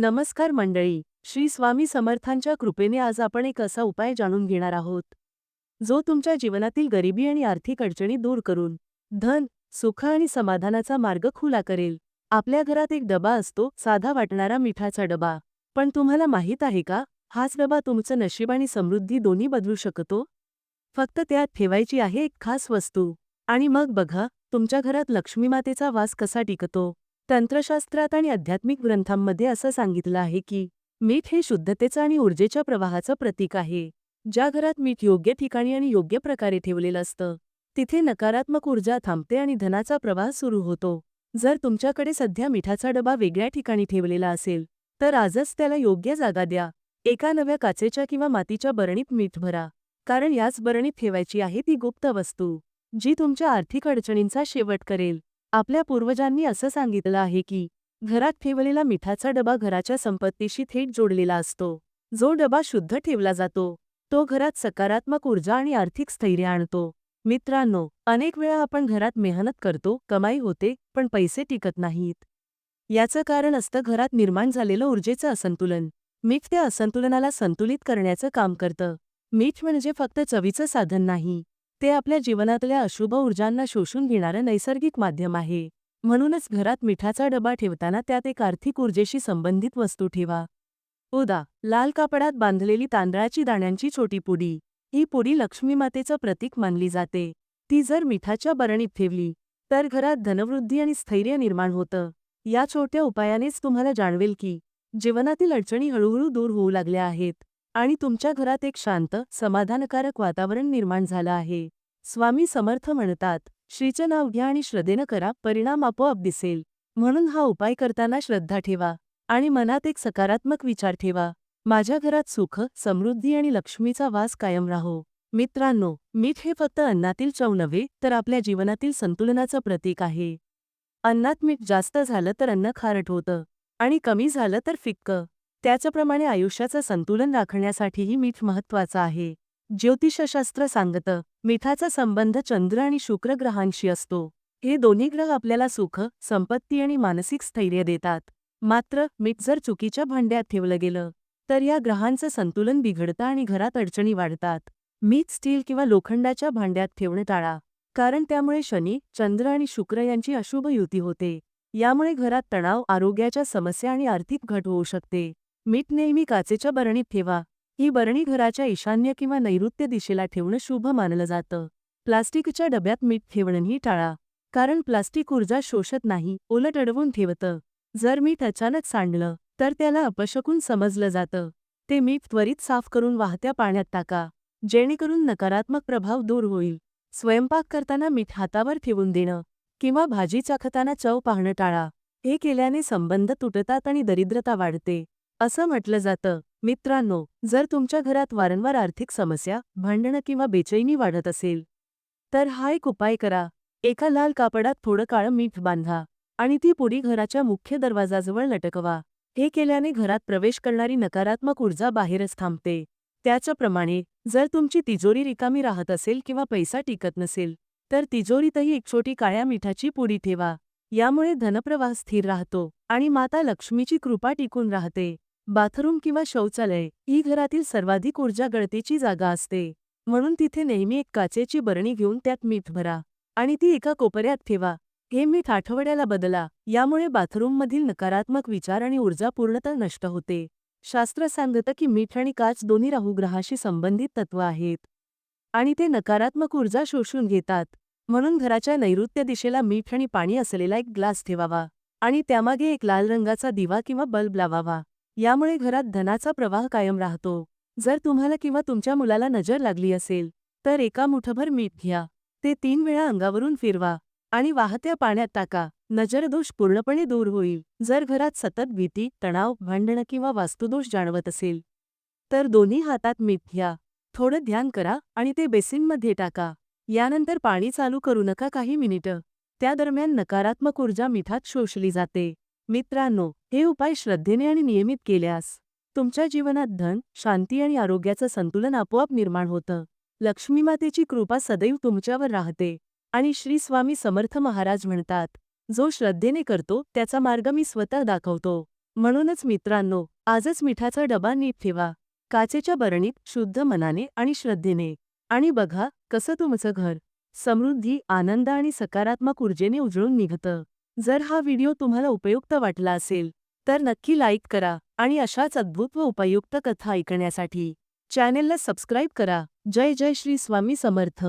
नमस्कार मंडळी श्री स्वामी समर्थांच्या कृपेने आज आपण एक असा उपाय जाणून घेणार आहोत. जो तुमच्या जीवनातील गरिबी आणि आर्थिक अडचणी दूर करून धन सुख आणि समाधानाचा मार्ग खुला करेल. आपल्या घरात एक डबा असतो साधा वाटणारा मिठाचा डबा. पण तुम्हाला माहीत आहे का हाच डबा तुमचं नशीब आणि समृद्धी दोन्ही बदलू शकतो? फक्त त्यात ठेवायची आहे एक खास वस्तू. आणि मग बघा तुमच्या घरात लक्ष्मीमातेचा वास कसा टिकतो? तंत्रशास्त्रात आणि आध्यात्मिक ग्रंथांमध्ये असं सांगितलं आहे की मीठ हे शुद्धतेचं आणि ऊर्जेच्या प्रवाहाचं प्रतीक आहे. ज्या घरात मीठ योग्य ठिकाणी आणि योग्य प्रकारे ठेवलेलं असतं तिथे नकारात्मक ऊर्जा थांबते आणि धनाचा प्रवाह सुरू होतो. जर तुमच्याकडे सध्या मिठाचा डबा वेगळ्या ठिकाणी ठेवलेला असेल तर आजच त्याला योग्य जागा द्या. एका नव्या काचेच्या किंवा मातीच्या बरणीत मीठ भरा. कारण याच बरणीत ठेवायची आहे ती गुप्त वस्तू जी तुमच्या आर्थिक अडचणींचा शेवट करेल. आपल्या पूर्वजांनी असं सांगितलं आहे की घरात ठेवलेला मिठाचा डबा घराच्या संपत्तीशी थेट जोडलेला असतो. जो डबा शुद्ध ठेवला जातो तो घरात सकारात्मक ऊर्जा आणि आर्थिक स्थैर्य आणतो. मित्रांनो अनेक वेळा आपण घरात मेहनत करतो कमाई होते पण पैसे टिकत नाहीत. याचं कारण असतं घरात निर्माण झालेलं ऊर्जेचं असंतुलन. मीठ त्या असंतुलनाला संतुलित करण्याचं काम करतं. मीठ म्हणजे फक्त चवीचं साधन नाही. ते आपल्या जीवनातल्या अशुभ ऊर्जांना शोषून घेणारं नैसर्गिक माध्यम आहे. म्हणूनच घरात मिठाचा डबा ठेवताना त्यात एक आर्थिक ऊर्जेशी संबंधित वस्तू ठेवा. उदा लाल कापडात बांधलेली तांदळाची दाण्यांची छोटी पुडी. ही पुडी लक्ष्मीमातेचं प्रतीक मानली जाते. ती जर मिठाच्या बरणीत ठेवली तर घरात धनवृद्धी आणि स्थैर्य निर्माण होतं. या छोट्या उपायानेच तुम्हाला जाणवेल की जीवनातील अडचणी हळूहळू दूर होऊ लागल्या आहेत. आणि तुमच्या घरात एक शांत समाधानकारक वातावरण निर्माण झालं आहे. स्वामी समर्थ म्हणतात श्रीचं नाव घ्या आणि श्रद्धेनं करा परिणाम आपोआप दिसेल. म्हणून हा उपाय करताना श्रद्धा ठेवा आणि मनात एक सकारात्मक विचार ठेवा. माझ्या घरात सुख समृद्धी आणि लक्ष्मीचा वास कायम राहो. मित्रांनो मीठ हे फक्त अन्नातील चव नव्हे तर आपल्या जीवनातील संतुलनाचं प्रतीक आहे. अन्नात मीठ जास्त झालं तर अन्न खारट होतं आणि कमी झालं तर फिक्क. त्याचप्रमाणे आयुष्याचं संतुलन राखण्यासाठीही मीठ महत्वाचं आहे. ज्योतिषशास्त्र सांगतं मिठाचा संबंध चंद्र आणि शुक्र ग्रहांशी असतो. हे दोन्ही ग्रह आपल्याला सुख संपत्ती आणि मानसिक स्थैर्य देतात. मात्र मीठ जर चुकीच्या भांड्यात ठेवलं गेलं तर या ग्रहांचं संतुलन बिघडतं आणि घरात अडचणी वाढतात. मीठ स्टील किंवा लोखंडाच्या भांड्यात ठेवणं टाळा कारण त्यामुळे शनी चंद्र आणि शुक्र यांची अशुभ युती होते. यामुळे घरात तणाव आरोग्याच्या समस्या आणि आर्थिक घट होऊ शकते. मीठ नेहमी काचेच्या बरणीत ठेवा. ही बरणी घराच्या ईशान्य किंवा नैऋत्य दिशेला ठेवणं शुभ मानलं जातं. प्लास्टिकच्या डब्यात मीठ ठेवणंही टाळा. कारण प्लास्टिक ऊर्जा शोषत नाही उलट अडवून ठेवतं. जर मीठ अचानक सांडलं तर त्याला अपशकून समजलं जातं. ते मीठ त्वरित साफ करून वाहत्या पाण्यात टाका. जेणेकरून नकारात्मक प्रभाव दूर होईल. स्वयंपाक करताना मीठ हातावर ठेवून देणं किंवा भाजी चाखताना चव पाहणं टाळा. हे केल्याने संबंध तुटतात आणि दरिद्रता वाढते. असं म्हटलं जातं मित्रांनो जर तुमच्या घरात वारंवार आर्थिक समस्या भांडणं किंवा बेचैनी वाढत असेल तर हा एक उपाय करा. एका लाल कापडात थोडं काळं मीठ बांधा आणि ती पुडी घराच्या मुख्य दरवाजाजवळ लटकवा. हे केल्याने घरात प्रवेश करणारी नकारात्मक ऊर्जा बाहेरच थांबते. त्याच्याप्रमाणे जर तुमची तिजोरी रिकामी राहत असेल किंवा पैसा टिकत नसेल तर तिजोरीतही एक छोटी काळ्या मिठाची पुडी ठेवा. यामुळे धनप्रवाह स्थिर राहतो आणि माता लक्ष्मीची कृपा टिकून राहते. बाथरूम किंवा शौचालय ही घरातील सर्वाधिक ऊर्जा गळतीची जागा असते. म्हणून तिथे नेहमी एक काचेची बरणी घेऊन त्यात मीठ भरा आणि ती एका कोपऱ्यात ठेवा. हे मीठ आठवड्याला बदला यामुळे बाथरूममधील नकारात्मक विचार आणि ऊर्जा पूर्णतः नष्ट होते. शास्त्र सांगतं की मीठ आणि काच दोन्ही राहुग्रहाशी संबंधित तत्व आहेत आणि ते नकारात्मक ऊर्जा शोषून घेतात. म्हणून घराच्या नैऋत्य दिशेला मीठ आणि पाणी असलेला एक ग्लास ठेवावा आणि त्यामागे एक लाल रंगाचा दिवा किंवा बल्ब लावावा. यामुळे घरात धनाचा प्रवाह कायम राहतो. जर तुम्हाला किंवा तुमच्या मुलाला नजर लागली असेल तर एका मुठभर मीठ घ्या. ते तीन वेळा अंगावरून फिरवा आणि वाहत्या पाण्यात टाका. नजरदोष पूर्णपणे दूर होईल. जर घरात सतत भीती तणाव भांडणं किंवा वास्तुदोष जाणवत असेल तर दोन्ही हातात मीठ घ्या. थोडं ध्यान करा आणि ते बेसिनमध्ये टाका. यानंतर पाणी चालू करू नका काही मिनिटं. त्या दरम्यान नकारात्मक ऊर्जा मिठात शोषली जाते. मित्रांनो हे उपाय श्रद्धेने आणि नियमित केल्यास तुमच्या जीवनात धन शांती आणि आरोग्याचं संतुलन आपोआप निर्माण होतं. लक्ष्मीमातेची कृपा सदैव तुमच्यावर राहते आणि श्री स्वामी समर्थ महाराज म्हणतात जो श्रद्धेने करतो त्याचा मार्ग मी स्वतः दाखवतो. म्हणूनच मित्रांनो आजच मिठाचा डबा नीट ठेवा. काचेच्या बरणीत शुद्ध मनाने आणि श्रद्धेने. आणि बघा कसं तुमचं घर समृद्धी आनंद आणि सकारात्मक ऊर्जेने उजळून निघतं. जर हा व्हिडिओ तुम्हाला उपयुक्त वाटला असेल तर नक्की लाईक करा आणि अशाच अद्भुत व उपयुक्त कथा ऐकण्यासाठी चॅनेलला सबस्क्राईब करा. जय जय श्री स्वामी समर्थ.